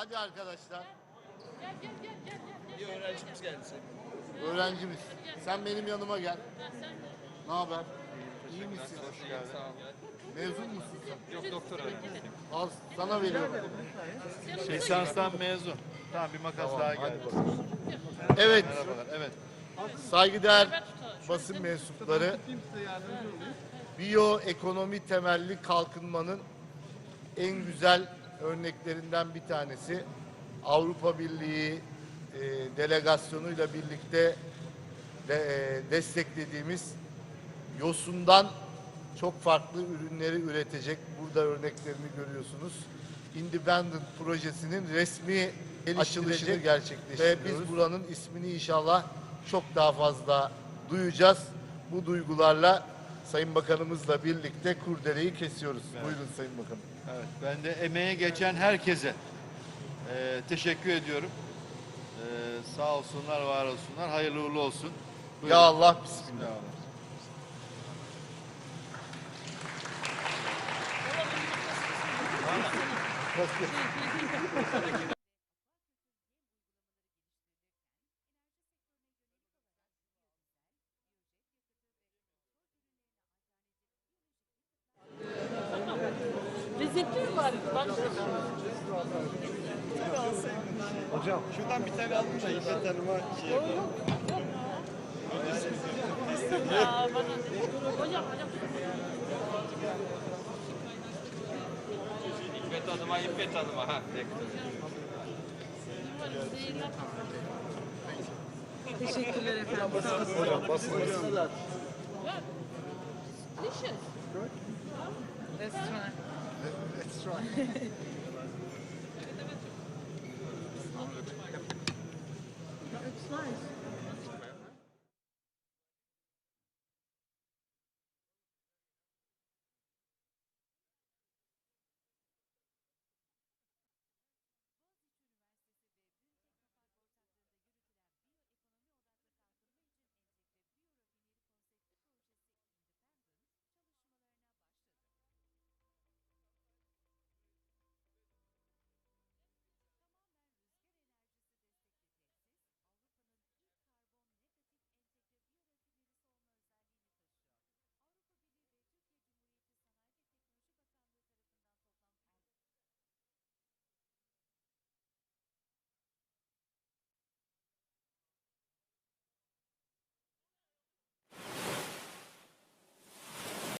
Hadi arkadaşlar. Gel gel gel gel gel. Bir öğrencimiz geldi senin. Öğrencimiz. Sen benim yanıma gel. Ha, sen de. Ne haber? İyi misin? Sağ ol. Mezun musun sen? Yok doktor öğrencisi. Al sana veriyorum. Lisanstan mezun. Tamam bir makas daha geldi. Evet. Merhabalar. Evet. Saygıdeğer basın mensupları biyoekonomi temelli kalkınmanın en güzel örneklerinden bir tanesi Avrupa Birliği e, delegasyonuyla birlikte de, e, desteklediğimiz yosundan çok farklı ürünleri üretecek. Burada örneklerini görüyorsunuz. Independent projesinin resmi açılışını gerçekleştiriyoruz. Ve biz buranın ismini inşallah çok daha fazla duyacağız. Bu duygularla Sayın Bakanımızla birlikte kurdeleyi kesiyoruz. Buyurun Sayın Bakanım. Evet. Ben de emeğe geçen herkese e, teşekkür ediyorum. E, sağ olsunlar, var olsunlar. Hayırlı uğurlu olsun. Buyurun. Ya Allah bismillah. Olun. Lezzetli mi var? Baksana. Hocam şuradan bir tane aldım da İffet Hanım'a şey yapalım. Aa, bana. Hocam hocam. İffet Hanım'a, İffet Hanım'a. Ha, Teşekkürler efendim. Hocam basın. Delicious. Let's try. Let's try. It's nice.